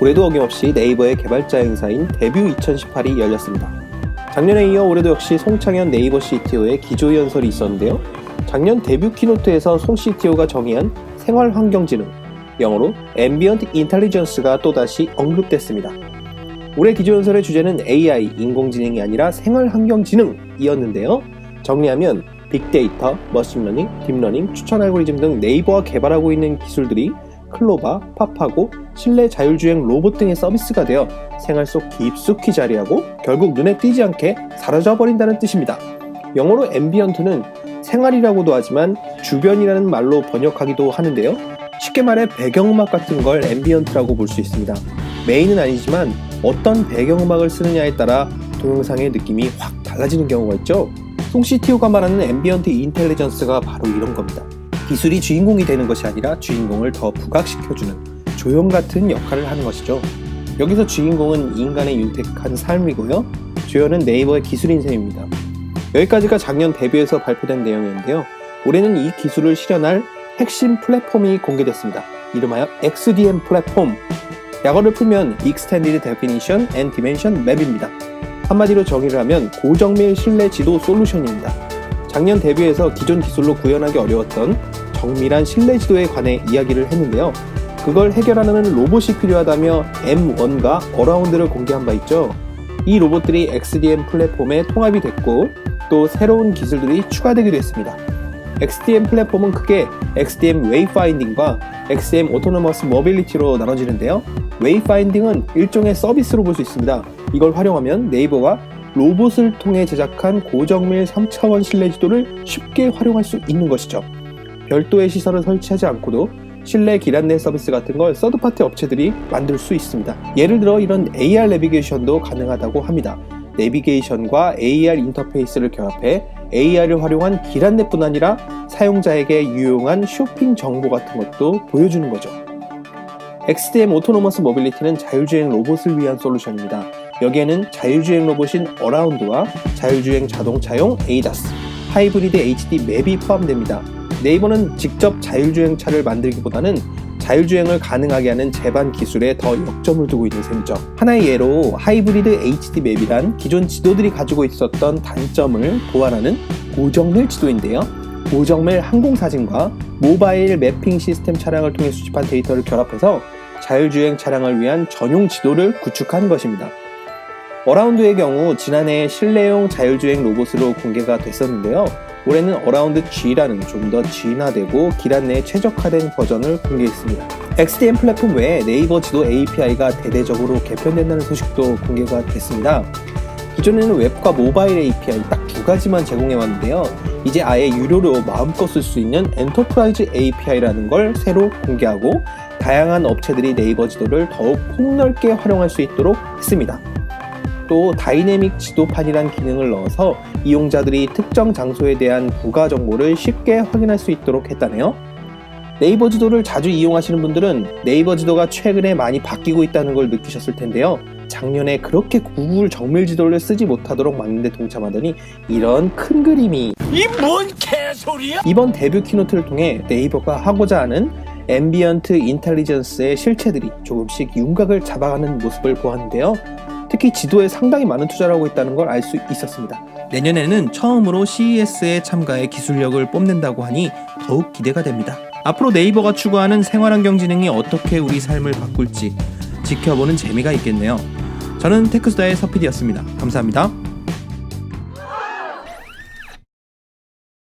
올해도 어김없이 네이버의 개발자 행사인 데뷔 2018이 열렸습니다. 작년에 이어 올해도 역시 송창현 네이버 CTO의 기조 연설이 있었는데요. 작년 데뷔 키노트에서 송 CTO가 정의한 생활 환경 지능, 영어로 Ambient Intelligence가 또다시 언급됐습니다. 올해 기조 연설의 주제는 AI, 인공지능이 아니라 생활 환경 지능이었는데요. 정리하면 빅데이터, 머신러닝, 딥러닝, 추천 알고리즘 등 네이버가 개발하고 있는 기술들이 클로바, 팝하고 실내 자율주행 로봇 등의 서비스가 되어 생활 속 깊숙이 자리하고 결국 눈에 띄지 않게 사라져 버린다는 뜻입니다. 영어로 앰비언트는 생활이라고도 하지만 주변이라는 말로 번역하기도 하는데요. 쉽게 말해 배경음악 같은 걸 앰비언트라고 볼 수 있습니다. 메인은 아니지만 어떤 배경음악을 쓰느냐에 따라 동영상의 느낌이 확 달라지는 경우가 있죠. 송 CTO가 말하는 앰비언트 인텔리전스가 바로 이런 겁니다. 기술이 주인공이 되는 것이 아니라 주인공을 더 부각시켜주는 조형 같은 역할을 하는 것이죠. 여기서 주인공은 인간의 윤택한 삶이고요. 주연은 네이버의 기술인 셈입니다. 여기까지가 작년 데뷔에서 발표된 내용이었는데요. 올해는 이 기술을 실현할 핵심 플랫폼이 공개됐습니다. 이름하여 XDM 플랫폼. 약어를 풀면 Extended Definition and Dimension Map입니다. 한마디로 정의를 하면 고정밀 실내 지도 솔루션입니다. 작년 데뷔에서 기존 기술로 구현하기 어려웠던 정밀한 실내 지도에 관해 이야기를 했는데요. 그걸 해결하는 로봇이 필요하다며 M1과 어라운드를 공개한 바 있죠. 이 로봇들이 XDM 플랫폼에 통합이 됐고 또 새로운 기술들이 추가되기도 했습니다. XDM 플랫폼은 크게 XDM 웨이파인딩과 XDM 오토노머스 모빌리티로 나눠지는데요. 웨이파인딩은 일종의 서비스로 볼 수 있습니다. 이걸 활용하면 네이버가 로봇을 통해 제작한 고정밀 3차원 실내 지도를 쉽게 활용할 수 있는 것이죠. 별도의 시설을 설치하지 않고도 실내 길 안내 서비스 같은 걸 서드파티 업체들이 만들 수 있습니다. 예를 들어 이런 AR 내비게이션도 가능하다고 합니다. 내비게이션과 AR 인터페이스를 결합해 AR을 활용한 길 안내뿐 아니라 사용자에게 유용한 쇼핑 정보 같은 것도 보여주는 거죠. XDM 오토노머스 모빌리티는 자율주행 로봇을 위한 솔루션입니다. 여기에는 자율주행 로봇인 어라운드와 자율주행 자동차용 ADAS, 하이브리드 HD 맵이 포함됩니다. 네이버는 직접 자율주행차를 만들기보다는 자율주행을 가능하게 하는 제반 기술에 더 역점을 두고 있는 셈이죠. 하나의 예로 하이브리드 HD 맵이란 기존 지도들이 가지고 있었던 단점을 보완하는 고정밀 지도인데요. 고정밀 항공사진과 모바일 매핑 시스템 차량을 통해 수집한 데이터를 결합해서 자율주행 차량을 위한 전용 지도를 구축한 것입니다. 어라운드의 경우 지난해 실내용 자율주행 로봇으로 공개가 됐었는데요. 올해는 어라운드 G라는 좀 더 진화되고 길 안내에 최적화된 버전을 공개했습니다. XDM 플랫폼 외에 네이버 지도 API가 대대적으로 개편된다는 소식도 공개가 됐습니다. 기존에는 웹과 모바일 API 딱 두 가지만 제공해왔는데요. 이제 아예 유료로 마음껏 쓸 수 있는 엔터프라이즈 API라는 걸 새로 공개하고 다양한 업체들이 네이버 지도를 더욱 폭넓게 활용할 수 있도록 했습니다. 또 다이내믹 지도판이란 기능을 넣어서 이용자들이 특정 장소에 대한 부가 정보를 쉽게 확인할 수 있도록 했다네요. 네이버 지도를 자주 이용하시는 분들은 네이버 지도가 최근에 많이 바뀌고 있다는 걸 느끼셨을 텐데요. 작년에 그렇게 구글 정밀 지도를 쓰지 못하도록 막는데 동참하더니 이런 큰 그림이 이 뭔 개소리야? 이번 데뷔 키노트를 통해 네이버가 하고자 하는 앰비언트 인텔리전스의 실체들이 조금씩 윤곽을 잡아가는 모습을 보았는데요. 특히 지도에 상당히 많은 투자를 하고 있다는 걸 알 수 있었습니다. 내년에는 처음으로 CES에 참가해 기술력을 뽐낸다고 하니 더욱 기대가 됩니다. 앞으로 네이버가 추구하는 생활환경 지능이 어떻게 우리 삶을 바꿀지 지켜보는 재미가 있겠네요. 저는 테크스다의 서피디였습니다. 감사합니다.